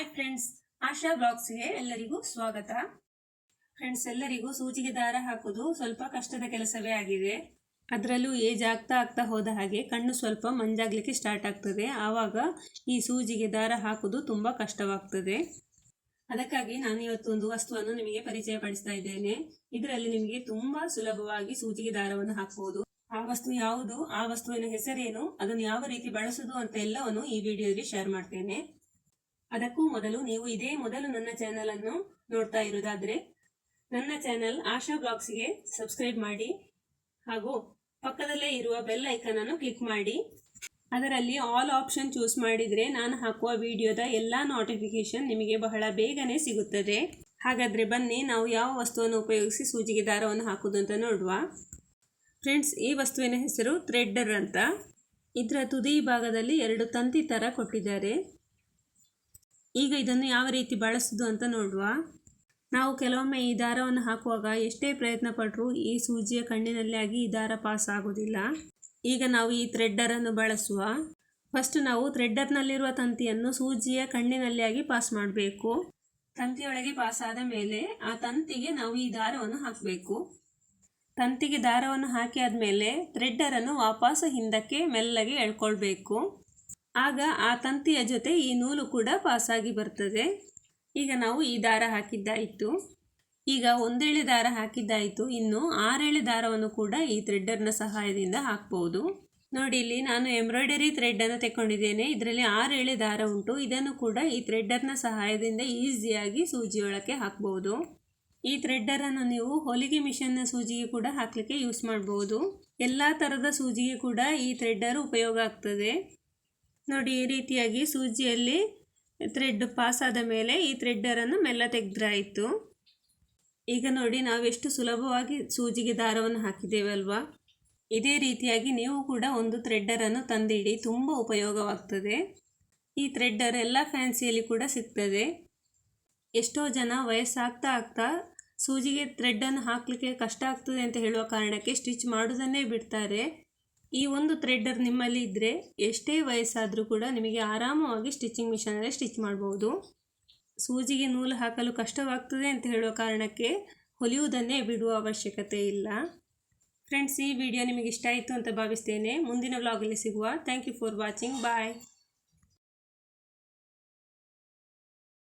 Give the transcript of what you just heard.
Hi friends ಆಶಾ ಬ್ಲಾಗ್ಸ್ಗೆ ಎಲ್ಲರಿಗೂ ಸ್ವಾಗತ. Friends ಎಲ್ಲರಿಗೂ ಸೂಜಿಗೆ ದಾರ ಹಾಕೋದು ಸ್ವಲ್ಪ ಕಷ್ಟದ ಕೆಲಸವೇ ಆಗಿದೆ. ಅದರಲ್ಲೂ ಏಜ್ ಆಗ್ತಾ ಆಗ್ತಾ ಹೋದ ಹಾಗೆ ಕಣ್ಣು ಸ್ವಲ್ಪ ಮಂಜಾಗ್ಲಿಕ್ಕೆ ಸ್ಟಾರ್ಟ್ ಆಗ್ತದೆ. ಆವಾಗ ಈ ಸೂಜಿಗೆ ದಾರ ಹಾಕೋದು ತುಂಬ ಕಷ್ಟವಾಗ್ತದೆ. ಅದಕ್ಕಾಗಿ ನಾನು ಇವತ್ತು ಒಂದು ವಸ್ತುವನ್ನು ನಿಮಗೆ ಪರಿಚಯ ಪಡಿಸ್ತಾ ಇದ್ದೇನೆ. ಇದರಲ್ಲಿ ನಿಮಗೆ ತುಂಬಾ ಸುಲಭವಾಗಿ ಸೂಜಿಗೆ ದಾರವನ್ನು ಹಾಕಬಹುದು ಆ ವಸ್ತು ಯಾವುದು, ಆ ವಸ್ತುವಿನ ಹೆಸರೇನು, ಅದನ್ನು ಯಾವ ರೀತಿ ಬಳಸುದು ಅಂತ ಎಲ್ಲವನ್ನು ಈ ವಿಡಿಯೋದಲ್ಲಿ ಶೇರ್ ಮಾಡ್ತೇನೆ. ಅದಕ್ಕೂ ಮೊದಲು ನೀವು ಇದೇ ಮೊದಲು ನನ್ನ ಚಾನೆಲ್ ಅನ್ನು ನೋಡ್ತಾ ಇರುವುದಾದ್ರೆ ನನ್ನ ಚಾನೆಲ್ ಆಶಾ ಬ್ಲಾಗ್ಸ್ಗೆ ಸಬ್ಸ್ಕ್ರೈಬ್ ಮಾಡಿ ಹಾಗೂ ಪಕ್ಕದಲ್ಲೇ ಇರುವ ಬೆಲ್ ಐಕನ್ ಅನ್ನು ಕ್ಲಿಕ್ ಮಾಡಿ. ಅದರಲ್ಲಿ ಆಲ್ ಆಪ್ಷನ್ ಚೂಸ್ ಮಾಡಿದರೆ ನಾನು ಹಾಕುವ ವಿಡಿಯೋದ ಎಲ್ಲ ನೋಟಿಫಿಕೇಶನ್ ನಿಮಗೆ ಬಹಳ ಬೇಗನೆ ಸಿಗುತ್ತದೆ. ಹಾಗಾದರೆ ಬನ್ನಿ, ನಾವು ಯಾವ ವಸ್ತುವನ್ನು ಉಪಯೋಗಿಸಿ ಸೂಜಿಗೆ ದಾರವನ್ನು ಹಾಕುವುದು ಅಂತ ನೋಡುವ. ಫ್ರೆಂಡ್ಸ್, ಈ ವಸ್ತುವಿನ ಹೆಸರು ಥ್ರೆಡ್ಡರ್ ಅಂತ. ಇದರ ತುದಿ ಭಾಗದಲ್ಲಿ ಎರಡು ತಂತಿ ಥರ ಕೊಟ್ಟಿದ್ದಾರೆ. ಈಗ ಇದನ್ನು ಯಾವ ರೀತಿ ಬಳಸೋದು ಅಂತ ನೋಡುವ. ನಾವು ಕೆಲವೊಮ್ಮೆ ಈ ದಾರವನ್ನು ಹಾಕುವಾಗ ಎಷ್ಟೇ ಪ್ರಯತ್ನ ಪಟ್ಟರೂ ಈ ಸೂಜಿಯ ಕಣ್ಣಿನಲ್ಲಿ ಆಗಿ ಈ ದಾರ ಪಾಸ್ ಆಗೋದಿಲ್ಲ. ಈಗ ನಾವು ಈ ಥ್ರೆಡ್ಡರನ್ನು ಬಳಸುವ. ಫಸ್ಟ್ ನಾವು ಥ್ರೆಡ್ಡರ್ನಲ್ಲಿರುವ ತಂತಿಯನ್ನು ಸೂಜಿಯ ಕಣ್ಣಿನಲ್ಲಿ ಆಗಿ ಪಾಸ್ ಮಾಡಬೇಕು. ತಂತಿಯೊಳಗೆ ಪಾಸ್ ಆದ ಮೇಲೆ ಆ ತಂತಿಗೆ ನಾವು ಈ ದಾರವನ್ನು ಹಾಕಬೇಕು. ತಂತಿಗೆ ದಾರವನ್ನು ಹಾಕಿ ಆದಮೇಲೆ ಥ್ರೆಡ್ಡರನ್ನು ವಾಪಸ್ ಹಿಂದಕ್ಕೆ ಮೆಲ್ಲಗೆ ಎಳ್ಕೊಳ್ಬೇಕು. ಆಗ ಆ ತಂತಿಯ ಜೊತೆ ಈ ನೂಲು ಕೂಡ ಪಾಸಾಗಿ ಬರ್ತದೆ. ಈಗ ನಾವು ಈ ದಾರ ಹಾಕಿದ್ದಾಯಿತು. ಈಗ ಒಂದೇಳೆ ದಾರ ಹಾಕಿದ್ದಾಯಿತು. ಇನ್ನು ಆರೇಳೆ ದಾರವನ್ನು ಕೂಡ ಈ ಥ್ರೆಡ್ಡರ್ನ ಸಹಾಯದಿಂದ ಹಾಕ್ಬೋದು. ನೋಡಿ, ಇಲ್ಲಿ ನಾನು ಎಂಬ್ರಾಯ್ಡರಿ ಥ್ರೆಡ್ಡನ್ನು ತೆಕ್ಕೊಂಡಿದ್ದೇನೆ. ಇದರಲ್ಲಿ ಆರೇಳೆ ದಾರ ಉಂಟು. ಇದನ್ನು ಕೂಡ ಈ ಥ್ರೆಡ್ಡರ್ನ ಸಹಾಯದಿಂದ ಈಸಿಯಾಗಿ ಸೂಜಿಯೊಳಕ್ಕೆ ಹಾಕ್ಬೋದು. ಈ ಥ್ರೆಡ್ಡರನ್ನು ನೀವು ಹೊಲಿಗೆ ಮಿಷನ್ನ ಸೂಜಿಗೆ ಕೂಡ ಹಾಕಲಿಕ್ಕೆ ಯೂಸ್ ಮಾಡ್ಬೋದು. ಎಲ್ಲ ಥರದ ಸೂಜಿಗೆ ಕೂಡ ಈ ಥ್ರೆಡ್ಡರ್ ಉಪಯೋಗ ಆಗ್ತದೆ. ನೋಡಿ ಈ ರೀತಿಯಾಗಿ ಸೂಜಿಯಲ್ಲಿ ಥ್ರೆಡ್ ಪಾಸ್ ಆದ ಮೇಲೆ ಈ ಥ್ರೆಡ್ಡರನ್ನು ಮೆಲ್ಲ ತೆಗೆದ್ರಾಯಿತು. ಈಗ ನೋಡಿ ನಾವೆಷ್ಟು ಸುಲಭವಾಗಿ ಸೂಜಿಗೆ ದಾರವನ್ನು ಹಾಕಿದ್ದೇವಲ್ವಾ ಇದೇ ರೀತಿಯಾಗಿ ನೀವು ಕೂಡ ಒಂದು ಥ್ರೆಡ್ಡರನ್ನು ತಂದಿಡಿ, ತುಂಬ ಉಪಯೋಗವಾಗ್ತದೆ. ಈ ಥ್ರೆಡ್ಡರ್ ಎಲ್ಲ ಫ್ಯಾನ್ಸಿಯಲ್ಲಿ ಕೂಡ ಸಿಗ್ತದೆ. ಎಷ್ಟೋ ಜನ ವಯಸ್ಸಾಗ್ತಾ ಆಗ್ತಾ ಸೂಜಿಗೆ ಥ್ರೆಡ್ಡನ್ನು ಹಾಕಲಿಕ್ಕೆ ಕಷ್ಟ ಆಗ್ತದೆ ಅಂತ ಹೇಳುವ ಕಾರಣಕ್ಕೆ ಸ್ಟಿಚ್ ಮಾಡೋದನ್ನೇ ಬಿಡ್ತಾರೆ. ಈ ಒಂದು ಥ್ರೆಡ್ಡರ್ ನಿಮ್ಮಲ್ಲಿ ಇದ್ದರೆ ಎಷ್ಟೇ ವಯಸ್ಸಾದರೂ ಕೂಡ ನಿಮಗೆ ಆರಾಮವಾಗಿ ಸ್ಟಿಚಿಂಗ್ ಮಿಷನಲ್ಲಿ ಸ್ಟಿಚ್ ಮಾಡ್ಬೋದು. ಸೂಜಿಗೆ ನೂಲು ಹಾಕಲು ಕಷ್ಟವಾಗ್ತದೆ ಅಂತ ಹೇಳುವ ಕಾರಣಕ್ಕೆ ಹೊಲಿಯುವುದನ್ನೇ ಬಿಡುವ ಅವಶ್ಯಕತೆ ಇಲ್ಲ. ಫ್ರೆಂಡ್ಸ್ ಈ ವಿಡಿಯೋ ನಿಮಗೆ ಇಷ್ಟ ಆಯಿತು ಅಂತ ಭಾವಿಸ್ತೇನೆ. ಮುಂದಿನ ವ್ಲಾಗಲ್ಲಿ ಸಿಗುವ. Thank you for watching bye